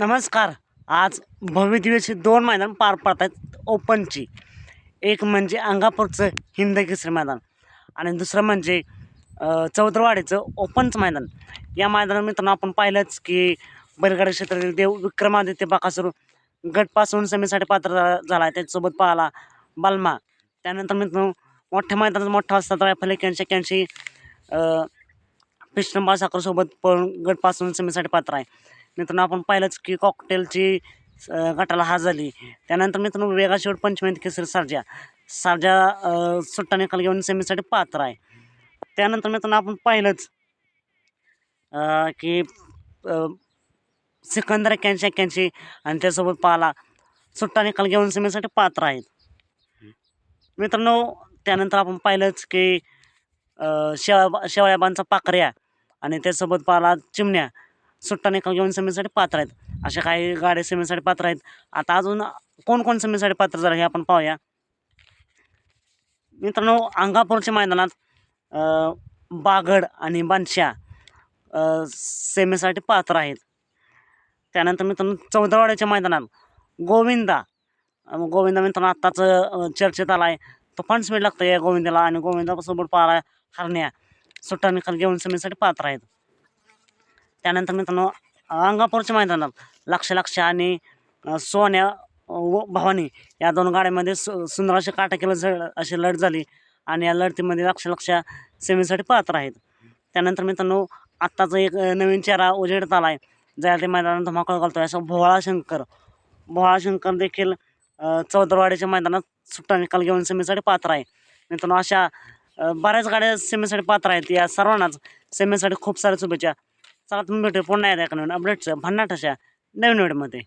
नमस्कार. आज भव्यदिव्याची दोन मैदान पार पडत आहेत ओपनची. एक म्हणजे अंगापूरचं हिंद केसरी मैदान आणि दुसरं म्हणजे चौधरवाडीचं चौदरवाडीचं ओपनचं मैदान. या मैदानात मित्रांनो आपण पाहिलंच की बैलगाडी क्षेत्रातील देव विक्रमादित्य बाकासूर गटपासून समीसाठी पात्र झाला आहे त्याच्यासोबत पाहला बालमा. त्यानंतर मित्रांनो मोठ्या मैदानात मोठा असतात रायफल एक्याऐंशी एक्याऐंशी पिष्टंबा साखरसोबत पळून गटपासून समीसाठी पात्र आहे. मित्रांनो आपण पाहिलंच की कॉकटेलची गटाला हा झाली. त्यानंतर मित्रांनो वेगा शेवट पंचमी केसरी सारजा. सारजा सुट्टा निकाल घेऊन सेमीसाठी पात्र आहे. त्यानंतर मित्रांनो आपण पाहिलंच की सिकंदर एक्क्याऐंशी एक्क्याऐंशी आणि त्यासोबत पाला सुट्टा निकाल घेऊन सेमीसाठी पात्र आहेत. मित्रांनो त्यानंतर आपण पाहिलंच की शेवा शेवाळ्याबांचा पाखऱ्या पाकऱ्या आणि त्यासोबत पाला चिमण्या. सुट्टा निकाल घेऊन सेमीसाठी पात्र आहेत. अशा काही गाड्या सेमीसाठी पात्र आहेत. आता अजून कोण कोण सेमीसाठी पात्र झालं हे आपण पाहूया. मित्रांनो अंगापूरच्या मैदानात बागड आणि बादशाह सेमीसाठी पात्र आहेत. त्यानंतर मित्रांनो चौदावाड्याच्या मैदानात गोविंदा. गोविंदा मित्रांनो आत्ताच चर्चेत आला आहे तो फंड स्पीड लागतं या गोविंदाला आणि गोविंदासोबत पाहिला हरण्या. सुट्टा निकाल घेऊन सेमीसाठी पात्र आहेत. त्यानंतर मित्रांनो अंगापूरच्या मैदानात लक्ष लक्ष आणि सोन्या व भवानी या दोन गाड्यांमध्ये सु सुंदर अशी काटाकेला झळ अशी लढत झाली आणि या लढतीमध्ये लक्ष लक्ष सेमीसाठी पात्र आहेत. त्यानंतर मित्रांनो आत्ताचा एक नवीन चेहरा उजेडत आला आहे ज्याला ते मैदानात धमाकाळ घालतो असं भोळा शंकर. भोळा शंकर देखील चौदरवाडीच्या मैदानात सुट्टा निकाल घेऊन सेमीसाठी पात्र आहे. मित्रांनो अशा बऱ्याच गाड्या सेमीसाठी पात्र आहेत. या सर्वांनाच सेमीसाठी खूप साऱ्या शुभेच्छा. चला तुम्ही भेटू पुन्हा एकदा एका नवीन अपडेटचं भन्नाट अशा नवीन व्हिडिओमध्ये